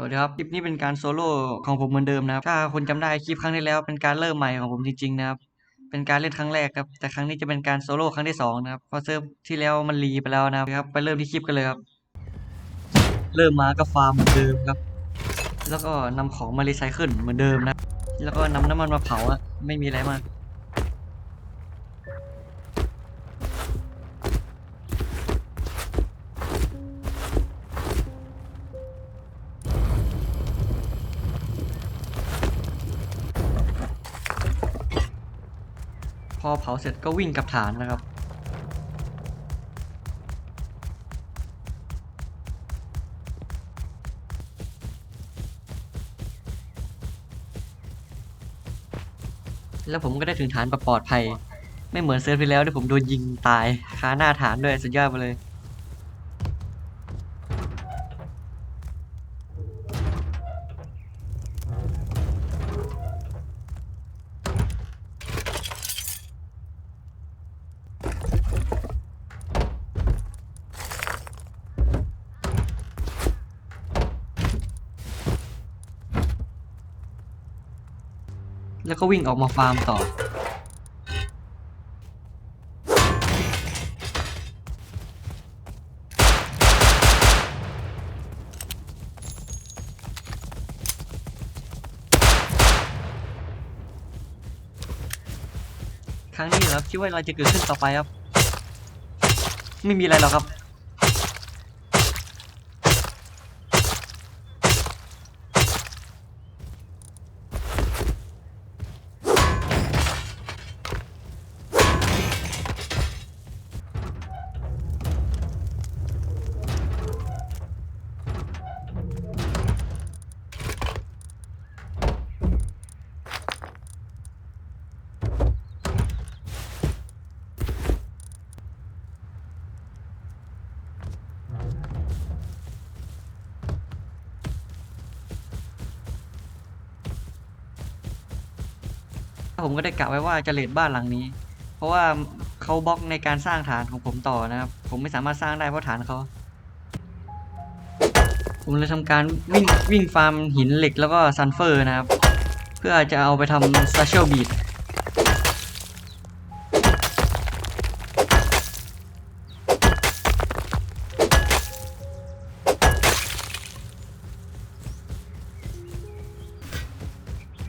สวัสดีครับ คลิปนี้เป็นการโซโล่ของผมเหมือนเดิมนะครับ ถ้าคนจำได้คลิปครั้งที่แล้วเป็นการเริ่มใหม่ของผมจริงๆนะครับ เป็นการเล่นครั้งแรกครับ แต่ครั้งนี้จะเป็นการโซโล่ครั้งที่สองนะครับ เพราะเซิร์ฟที่แล้วมันรีไปแล้วนะครับ ไปเริ่มที่คลิปกันเลยครับ เริ่มมาก็ฟาร์มเหมือนเดิมครับ แล้วก็นำของมารีไซเคิลเหมือนเดิมนะ แล้วก็นำน้ำมันมาเผาอะไม่มีอะไรมาก พอเผาเสร็จก็วิ่งกลับฐานนะครับ แล้วผมก็ได้ถึงฐานแบบปลอดภัย ไม่เหมือนเซิร์ฟที่แล้วที่ผมโดนยิงตายคาหน้าฐานด้วยสุดยอดไปเลย แล้วก็วิ่งออกมาฟาร์มต่อ ครั้งนี้เหรอครับคิดว่าอะไรจะเกิดขึ้นต่อไปครับ ไม่มีอะไรหรอกครับ ผมก็ได้กะไว้ว่าจะเลดบ้านหลังนี้ เพราะว่าเขาบล็อกในการสร้างฐานของผมต่อนะครับ ผมไม่สามารถสร้างได้เพราะฐานเขา ผมเลยทำการวิ่งวิ่งฟาร์มหินเหล็กแล้วก็ซันเฟอร์นะครับ เพื่อจะเอาไปทำ special beat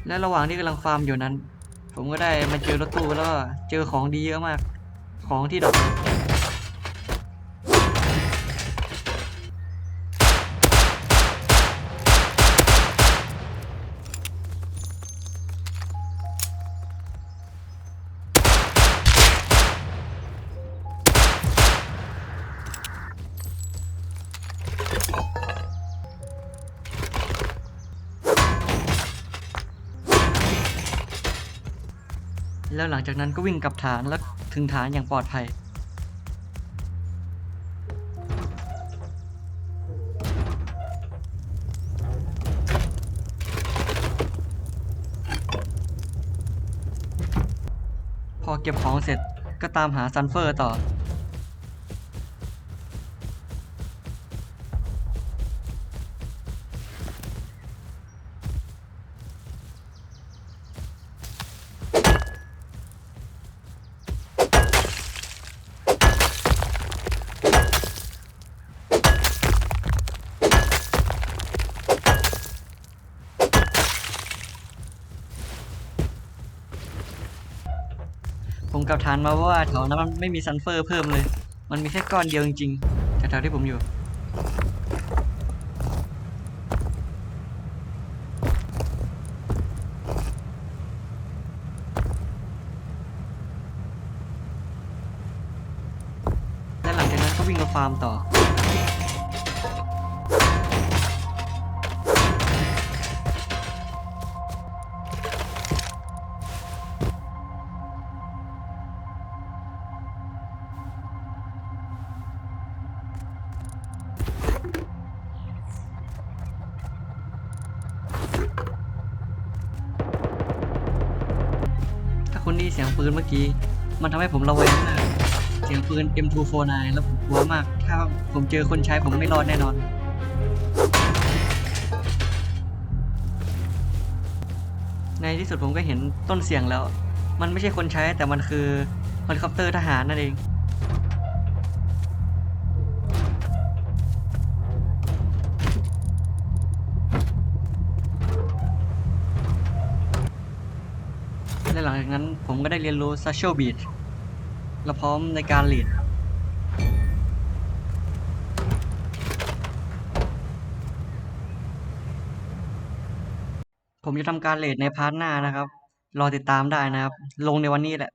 และระหว่างที่กำลังฟาร์มอยู่นั้น ผมก็ได้มาเจอรถตู้แล้วก็เจอของดีเยอะมาก ของที่ดรอก แล้วหลังจากนั้นก็วิ่งกลับฐานแล้วถึงฐานอย่างปลอดภัย พอเก็บของเสร็จก็ตามหาซันเฟอร์ต่อ ผมกลับฐานมาว่าแถวนั้นมันไม่มีซันเฟอร์เพิ่มเลย มันมีแค่ก้อนเดียวจริงๆแถวๆที่ผมอยู่และหลังจากนั้นก็วิ่งมาฟาร์มต่อ นี่เสียงปืนเมื่อกี้ มันทำให้ผมระแวงมากเสียงปืน M249 แล้วผมกลัวมาก ถ้าผมเจอคนใช้ผมไม่รอดแน่นอน ในที่สุดผมก็เห็นต้นเสียงแล้ว มันไม่ใช่คนใช้แต่มันคือเฮลิคอปเตอร์ทหารนั่นเอง และหลังจากนั้นผมก็ได้เรียนรู้ social beat และพร้อมในการ lead ผมจะทำการเลดในพาร์ทหน้านะครับ รอติดตามได้นะครับ ลงในวันนี้แหละ